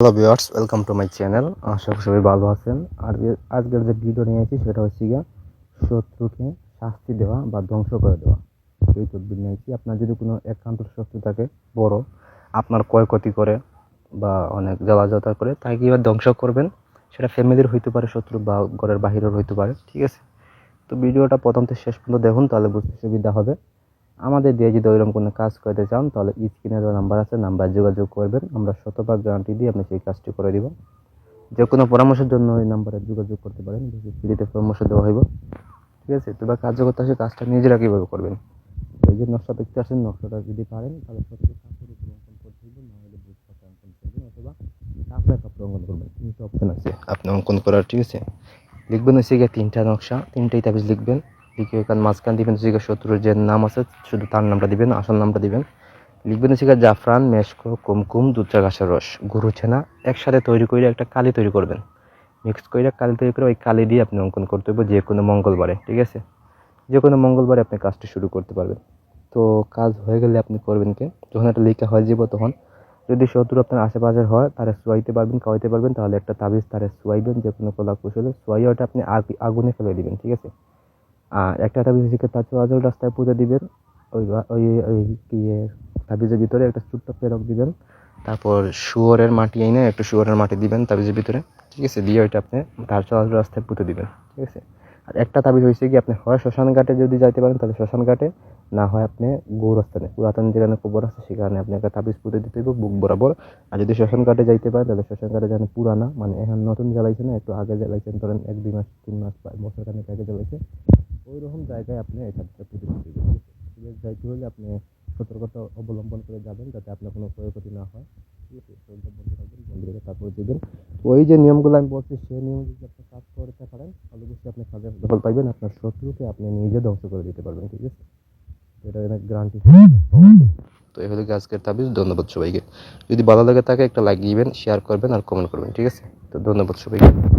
Hello viewers welcome to my channel আশা করি সবাই ভালো আছেন। আর আজকের যে ভিডিও নিয়ে এসেছি সেটা হচ্ছে গিয়া শত্রুকে শাস্তি দেওয়া বা ধ্বংস করে দেওয়া। সেই তদবির নিয়েছি আপনার যদি কোনো একান্ত শত্রু থাকে, বড়, আপনার ক্ষয়ক্ষতি করে বা অনেক জ্বালাজতা করে, তাকে কীভাবে ধ্বংস করবেন? সেটা ফ্যামিলির হইতে পারে, শত্রু বা ঘরের বাহিরের হইতে পারে, ঠিক আছে? তো ভিডিওটা প্রথম থেকে শেষ পর্যন্ত দেখুন, তাহলে বুঝতে সুবিধা হবে। আমাদের দিয়ে যদি ওইরকম কোনো কাজ করতে চান, তাহলে স্ক্রিনে যে নাম্বার আছে, নাম্বার যোগাযোগ করবেন। আমরা শতভাগ গ্যারান্টি দিয়ে আপনি সেই কাজটি করে দিব। যে কোনো পরামর্শের জন্য ওই নাম্বারে যোগাযোগ করতে পারেন ফ্রিতে পরামর্শ দেওয়া হইব। ঠিক আছে? তো বা কাজ করতে আসে কাজটা নিজেরা কীভাবে করবেন? এই যে নকশা দেখতে আসেন, নকশাটা যদি পারেন, তাহলে অথবা অঙ্কন করবেন। অপশন আছে। আপনি অঙ্কন করার, ঠিক আছে? লিখবেন হচ্ছে গিয়ে তিনটা নকশা, তিনটাই তাবিজ লিখবেন। লিখে এখানে মাঝখান দিবেন গিয়ে শত্রুর যে নাম আছে, শুধু তার নামটা দিবেন, আসল নামটা দিবেন। লিখবেন হচ্ছে জাফরান, মেশকো, কুমকুম, দুধচা ঘাসের রস, গরু ছেনা, একসাথে তৈরি করে একটা কালি তৈরি করবেন। মিক্স করে কালি তৈরি করে ওই কালি দিয়ে আপনি অঙ্কন করতে হবে যে কোনো মঙ্গলবারে, ঠিক আছে? যে কোনো মঙ্গলবারে আপনি কাজটি শুরু করতে পারবেন। তো কাজ হয়ে গেলে আপনি করবেন কি? যখন একটা লেখা হয়ে যাব তখন যদি শত্রু আপনার আশেপাশের হয়, তারা শুয়াইতে পারবেন, খাওয়াইতে পারবেন, তাহলে একটা তাবিজ তারা শুয়াইবেন, যে কোনো কলা কৌশলে শুয়াই ওটা আপনি আগ- আগুনে ফেলে দিবেন, ঠিক আছে? একটা তাবিজ তার চলাচল রাস্তায় পুঁতে দিবেন। ওই ওই ওই ইয়ে তাবিজের ভিতরে একটা ছোট্ট পেরক দিবেন। তারপর শুয়োরের মাটি এনে একটু শুয়োরের মাটি দিবেন তাবিজের ভিতরে। ঠিক আছে? দিয়ে ওইটা আপনি তার চলাচল রাস্তায় পুঁতে দিবেন। ঠিক আছে? আর একটা তাবিজ হয়েছে কি, আপনি হয় শ্মশান ঘাটে যদি যাইতে পারেন, তাহলে শ্মশান ঘাটে। না হয় আপনি গৌরস্থানে, পুরাতন যেখানে কবর আছে, সেখানে আপনি একটা তাবিজ পুঁতে দিতে হইব বুক বরাবর। আর যদি শ্মশান ঘাটে যাইতে পারেন, তাহলে শ্মশান ঘাটে যেখানে পুরানা মানে এখন নতুন জ্বালাইছে না, একটু আগে জ্বালাইছেন, ধরেন এক, দুই মাস, তিন মাস বছর খানেক আগে জ্বালাইছে। ওই রকম জায়গায় আপনি আছে। ঠিক আছে, যাইতে হলে আপনি সতর্কতা অবলম্বন করে যাবেন যাতে আপনার কোনো ক্ষয়ক্ষতি না হয়। ওই যে নিয়মগুলো আমি বলছি, সেই নিয়ম যদি আপনি কাজ করতে পারেন, তাহলে অবশ্যই আপনি কাজের ফল পাইবেন, আপনার শত্রুকে আপনি নিজে ধ্বংস করে দিতে পারবেন, ঠিক আছে? এটা অনেক গ্যারান্টি তো এই হলো আজকের তাবিজ, ধন্যবাদ সবাইকে। যদি ভালো লাগে থাকে একটা লাইক দিবেন শেয়ার করবেন আর কমেন্ট করবেন, ঠিক আছে? তো ধন্যবাদ সবাইকে।